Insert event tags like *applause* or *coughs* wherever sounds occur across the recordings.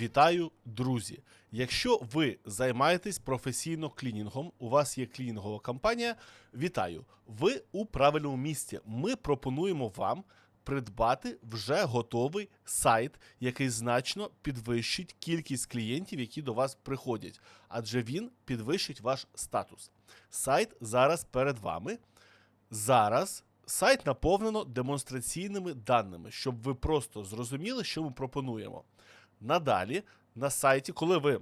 Вітаю, друзі! Якщо ви займаєтесь професійно клінінгом, у вас є клінінгова компанія, вітаю! Ви у правильному місці. Ми пропонуємо вам придбати вже готовий сайт, який значно підвищить кількість клієнтів, які до вас приходять, адже він підвищить ваш статус. Сайт зараз перед вами. Зараз сайт наповнено демонстраційними даними, щоб ви просто зрозуміли, що ми пропонуємо. Надалі на сайті, коли ви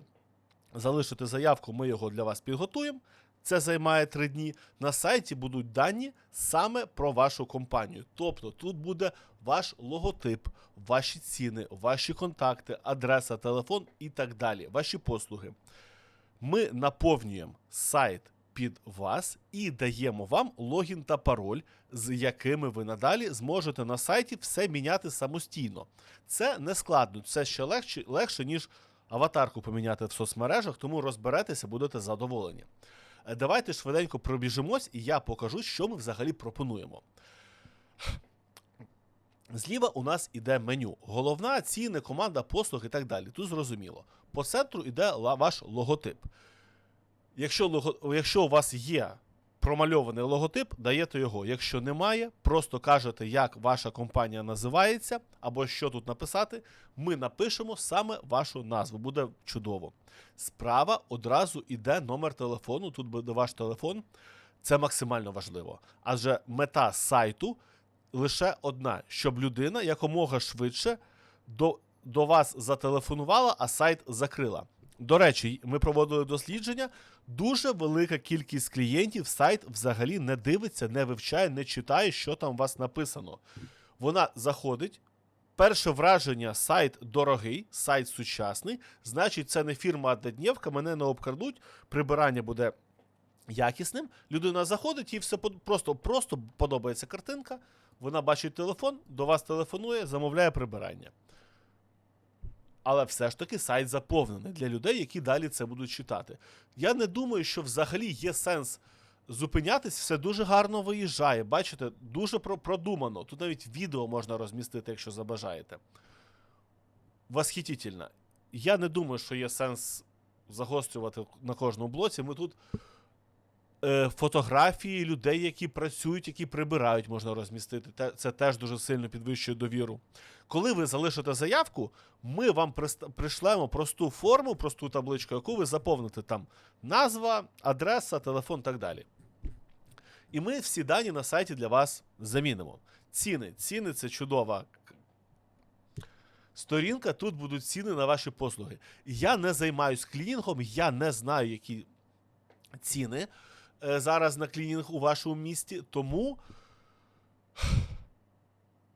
залишите заявку, ми його для вас підготуємо. Це займає три дні. На сайті будуть дані саме про вашу компанію. Тобто тут буде ваш логотип, ваші ціни, ваші контакти, адреса, телефон і так далі, ваші послуги. Ми наповнюємо сайт під вас і даємо вам логін та пароль, з якими ви надалі зможете на сайті все міняти самостійно. Це не складно, це ще легше, легше ніж аватарку поміняти в соцмережах, тому розберетеся, будете задоволені. Е, Давайте швиденько пробіжимось, і я покажу, що ми взагалі пропонуємо. Зліва у нас іде меню. Головна, ціни, команда, послуг і так далі. Тут зрозуміло. По центру йде ваш логотип. Якщо, лого... Якщо у вас є промальований логотип, даєте його. Якщо немає, просто кажете, як ваша компанія називається, або що тут написати. Ми напишемо саме вашу назву. Буде чудово. Справа одразу йде номер телефону. Тут буде ваш телефон. Це максимально важливо. Адже мета сайту лише одна, щоб людина якомога швидше до, до вас зателефонувала, а сайт закрила. До речі, ми проводили дослідження. Дуже велика кількість клієнтів сайт взагалі не дивиться, не вивчає, не читає, що там у вас написано. Вона заходить. Перше враження сайт дорогий, сайт сучасний. Значить, це не фірма однодневка, мене не обкрадуть, прибирання буде якісним. Людина заходить, їй все просто, просто подобається картинка. Вона бачить телефон, до вас телефонує, замовляє прибирання. Але все ж таки сайт заповнений для людей, які далі це будуть читати. Я не думаю, що взагалі є сенс зупинятись, все дуже гарно виїжджає. Бачите, дуже продумано. Тут навіть відео можна розмістити, якщо забажаєте. Восхитительно. Я не думаю, що є сенс загострювати на кожному блоці. Ми тут фотографії людей, які працюють, які прибирають, можна розмістити. Це теж дуже сильно підвищує довіру. Коли ви залишите заявку, ми вам пришлемо просту форму, просту табличку, яку ви заповните там назва, адреса, телефон так далі. І ми всі дані на сайті для вас замінимо. Ціни. Ціни це чудова сторінка. Тут будуть ціни на ваші послуги. Я не займаюсь клінінгом, я не знаю, які ціни е, зараз на клінінг у вашому місті. Тому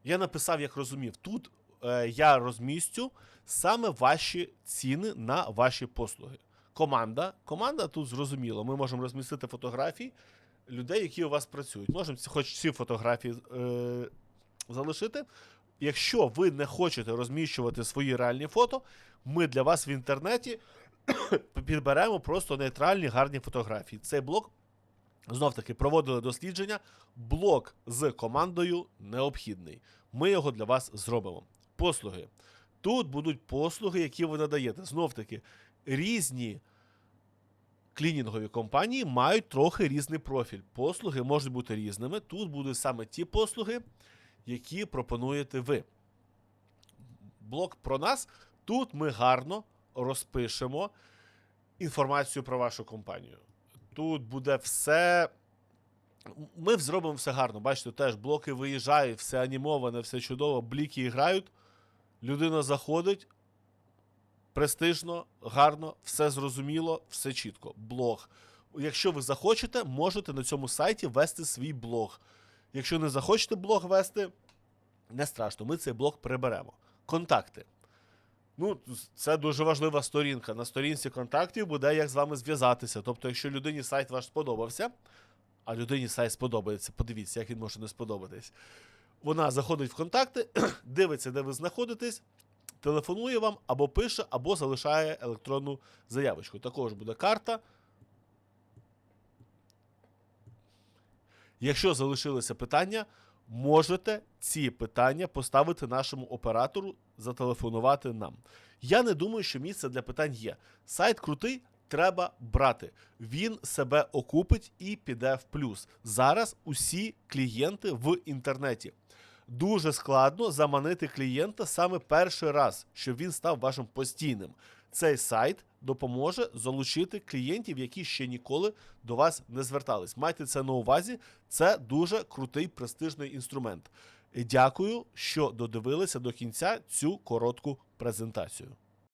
я написав, як розумів. Тут е, я розмістю саме ваші ціни на ваші послуги. Команда. Команда тут зрозуміло. Ми можемо розмістити фотографії людей, які у вас працюють. Можемо хоч ці фотографії е, залишити. Якщо ви не хочете розміщувати свої реальні фото, ми для вас в інтернеті *coughs* підберемо просто нейтральні гарні фотографії. Цей блок знов таки проводили дослідження. Блок з командою необхідний. Ми його для вас зробимо. Послуги. Тут будуть послуги, які ви надаєте. Знов таки, різні клінінгові компанії мають трохи різний профіль. Послуги можуть бути різними. Тут будуть саме ті послуги, які пропонуєте ви. Блок про нас. Тут ми гарно розпишемо інформацію про вашу компанію. Тут буде все. Ми зробимо все гарно. Бачите, теж блоки виїжджають, все анімоване, все чудово, бліки грають. Людина заходить. Престижно, гарно, все зрозуміло, все чітко. Блог. Якщо ви захочете, можете на цьому сайті вести свій блог. Якщо не захочете блог вести, не страшно, ми цей блог приберемо. Контакти. Ну, це дуже важлива сторінка. На сторінці контактів буде як з вами зв'язатися. Тобто, якщо людині сайт ваш сподобався, а людині сайт сподобається, подивіться, як він може не сподобатись. Вона заходить в контакти, *clears throat* дивиться, де ви знаходитесь, телефонує вам або пише, або залишає електронну заявочку. Також буде карта. Якщо залишилися питання, можете ці питання поставити нашому оператору зателефонувати нам. Я не думаю, що місце для питань є. Сайт крутий, треба брати. Він себе окупить і піде в плюс. Зараз усі клієнти в інтернеті. Дуже складно заманити клієнта саме перший раз, щоб він став вашим постійним. Цей сайт допоможе залучити клієнтів, які ще ніколи до вас не звертались. Майте це на увазі. Це дуже крутий престижний інструмент. Дякую, що додивилися до кінця цю коротку презентацію.